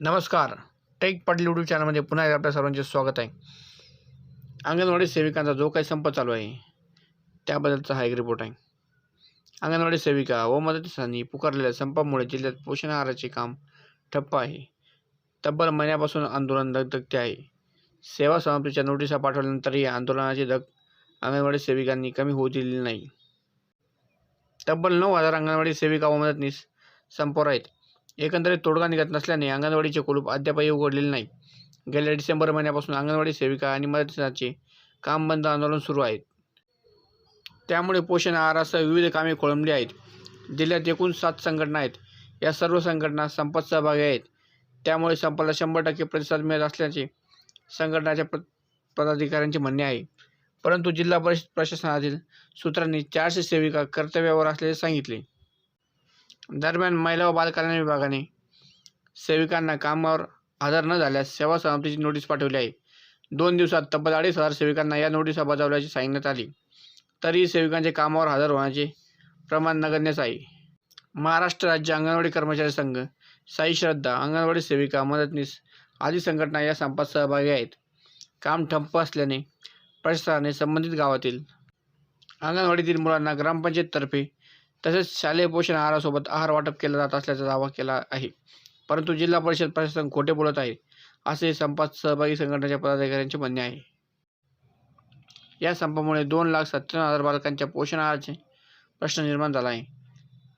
नमस्कार. Take Patil YouTube चॅनलमध्ये पुन्हा एकदा आपल्या सर्वांचे स्वागत आहे. अंगणवाडी सेविकांचा जो काही संप चालू आहे त्याबद्दलचा हा एक रिपोर्ट आहे. अंगणवाडी सेविका व मदतीसांनी पुकारलेल्या संपामुळे जिल्ह्यात पोषण आहाराचे काम ठप्प आहे. तब्बल महिन्यापासून आंदोलन दगदगते आहे. सेवा समाप्तीच्या नोटिसा पाठवल्यानंतरही आंदोलनाची धग अंगणवाडी सेविकांनी कमी होऊ दिलेली नाही. तब्बल नऊ हजार अंगणवाडी सेविका व मदतनीस संपावर आहेत. एकंदरीत तोडगा निघत नसल्याने अंगणवाडीचे कुलूप अद्यापही उघडलेले नाही गेल्या डिसेंबर महिन्यापासून अंगणवाडी सेविका आणि मदतीचे काम बंद आंदोलन सुरू आहेत. त्यामुळे पोषण आहारासह विविध कामे खोळंबली आहेत. जिल्ह्यात एकूण सात संघटना आहेत. या सर्व संघटना संपात सहभागी आहेत. त्यामुळे संपाला शंभर टक्के प्रतिसाद मिळत असल्याचे संघटनाच्या प्र पदाधिकाऱ्यांचे म्हणणे आहे. परंतु जिल्हा परिषद प्रशासनातील सूत्रांनी चारशे सेविका कर्तव्यावर असल्याचे सांगितले. दरम्यान महिला व बालकल्याण विभागाने सेविकांना कामावर हजर न झाल्यास सेवा समाप्तीची नोटीस पाठवली आहे. दोन दिवसात तब्बल अडीच हजार सेविकांना या नोटीसा बजावल्याची सांगण्यात आली. तरीही सेविकांचे कामावर हजर होण्याचे प्रमाण नगण्यच आहे. महाराष्ट्र राज्य अंगणवाडी कर्मचारी संघ साई श्रद्धा अंगणवाडी सेविका मदतनीस आदी संघटना या संपात सहभागी आहेत. काम ठप्प असल्याने प्रशासनाने संबंधित गावातील अंगणवाडीतील मुलांना ग्रामपंचायततर्फे तसेच शालेय पोषण आहारासोबत आहार वाटप केला जात असल्याचा दावा केला आहे. परंतु जिल्हा परिषद प्रशासन खोटे बोलत आहे असे संपात सहभागी संघटनेच्या पदाधिकाऱ्यांचे म्हणणे आहे. या संपामुळे दोन लाख सत्त्याण्णव हजार बालकांच्या पोषण आहाराचे प्रश्न निर्माण झाला आहे.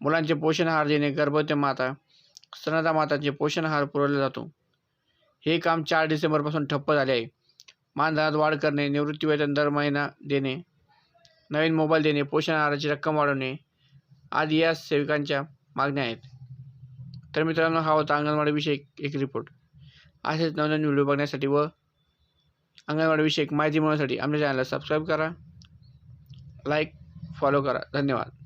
मुलांचे पोषण आहार देणे गर्भवती माता स्तनदा मातांचे पोषण आहार पुरवला जातो. हे काम चार डिसेंबरपासून ठप्प झाले आहे. मानधनात वाढ करणे निवृत्तीवेतन दर महिना देणे नवीन मोबाईल देणे पोषण आहाराची रक्कम वाढवणे आदी या सेविकांच्या मागण्या आहेत. तर मित्रांनो हा होता अंगणवाडीविषयी एक रिपोर्ट असेच नवनवीन व्हिडिओ बघण्यासाठी व अंगणवाडीविषयक माहिती मिळवण्यासाठी आमच्या चॅनलला सबस्क्राईब करा लाईक फॉलो करा. धन्यवाद.